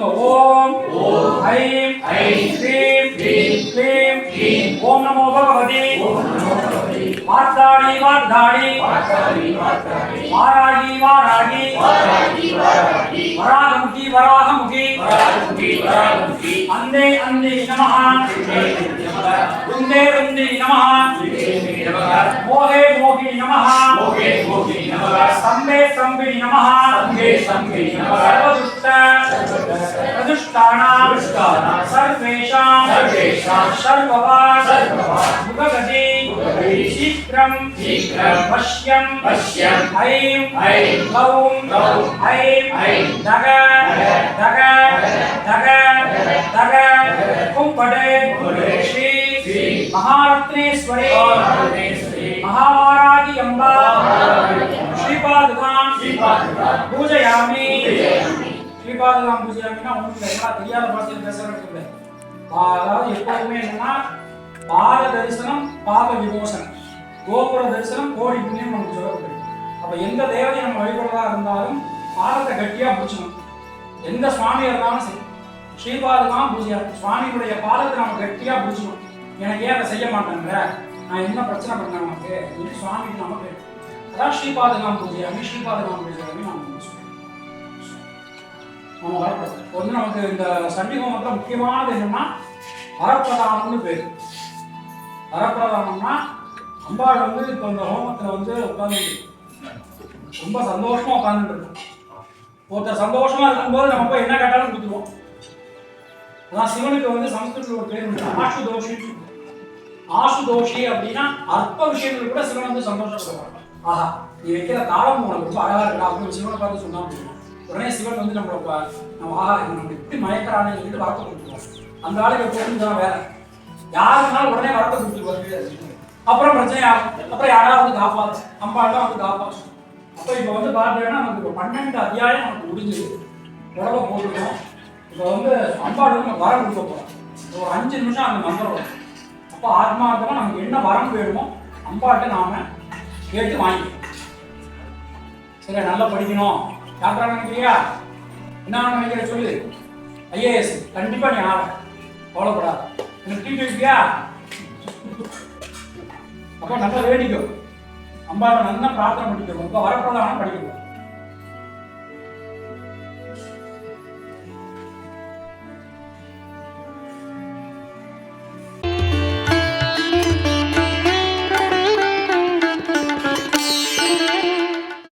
No ओम। ऐं श्रीं क्लीं। ओम नमो भगवती। वार्ताणी वार्ताणी वारागी वारागी वराहमुखी वराहमुखी। अन्ने अन्ने नमः। रुन्दे रुन्दे नमः। मोहे मोहि नमः। स्तम्भे स्तम्भिनि नमः। सर्व प्रदुष्टानां सर्वेषां सर्ववान् मुखगति शीघ्रं पश्यं ऐं गौं ऐं दग दग दग दग कुम्पडे श्री महारत्नेश्वरे महावारादि अम्बा श्रीपादुकां पूजयामि। ஸ்ரீபாதகாம் பூஜையாமின்னா ஒன்றும் இல்லை எல்லாம் தெரியாத பாஷையில் பேசுறது இல்லை. அதாவது எப்போதுமே என்னன்னா பாத தரிசனம் பாப விமோசனம். கோபுர தரிசனம் கோடி புண்ணியம் நமக்கு சொல்லப்படுது அப்ப எந்த தேவதையை நம்ம வழிபடுறதா இருந்தாலும் பாதத்தை கட்டியா பிடிச்சணும் எந்த சுவாமி இருந்தாலும் சரி. ஸ்ரீபாதகாம் பூஜையா? சுவாமியுடைய பாதத்தை நம்ம கட்டியா பிடிச்சணும் எனக்கு ஏன் அதை செய்ய மாட்டாங்க நான் என்ன பிரச்சனை பண்ணேன் நமக்கு? சுவாமி சுவாமிக்கு நம்ம அதான் ஸ்ரீபாதகாம் பூஜையாமி ஸ்ரீபாதகாம் பூஜையாமி நம்ம நம்ம வரப்பிரசாதம் வந்து நமக்கு இந்த சண்டி முக்கியமானது என்னன்னா வரப்பிரதானம்னு பேர். வரப்பிரதானம்னா அம்பாள் வந்து இப்போ இந்த ஹோமத்தில் வந்து உட்காந்து ரொம்ப சந்தோஷமா உட்காந்துட்டு இருக்கும் ஒருத்தர் சந்தோஷமா இருக்கும்போது நம்ம போய் என்ன கேட்டாலும் கொடுத்துருவோம் அதான் சிவனுக்கு வந்து சமஸ்கிருதத்தில் ஒரு பேர் ஆசு தோஷி ஆசு தோஷி அப்படின்னா அற்ப விஷயங்கள் கூட சிவன் வந்து சந்தோஷப்படுவாங்க ஆஹா நீ வைக்கிற தாளம் உனக்கு ரொம்ப அழகா இருக்கா அப்படின்னு சிவனை பார்த்து சொன்னா போதும். உடனே சிவன் வந்து நம்மள நம்ம ஆஹா இவன் நம்ம எப்படி மயக்கிறானு சொல்லிட்டு வரத்தை கொடுத்துருவோம் அந்த ஆளுக்கு எப்போதும் தான் வேற. யாருனாலும் உடனே வரத்தை கொடுத்துருவாரு அப்புறம் பிரச்சனை அப்புறம் யாராவது வந்து காப்பாச்சு அம்பாள் தான் வந்து காப்பாச்சு அப்போ இப்போ வந்து பார்த்தீங்கன்னா நமக்கு இப்போ பன்னெண்டு அத்தியாயம் நமக்கு முடிஞ்சுது. உடம்ப போட்டுருக்கோம் இப்போ வந்து அம்பாடு வந்து வரம் கொடுக்க போகிறோம் ஒரு அஞ்சு நிமிஷம் அந்த மந்திரம் அப்போ ஆத்மார்த்தமாக நமக்கு என்ன வரம் வேணுமோ அம்பாட்டை நாம கேட்டு வாங்கிக்கணும். சரி நல்லா படிக்கணும். டாக்டர் நினைக்கிறியா என்ன நினைக்கிற சொல்லு. ஐஏஎஸ் கண்டிப்பா நீ ஆட கவலைப்படாத. எனக்கு டீ வைப்பியா அப்போ நல்லா வேடிக்கும் அம்பாவை நல்லா பிரார்த்தனை பண்ணிக்கோ உங்க வரப்பிரதானம் படிக்கணும்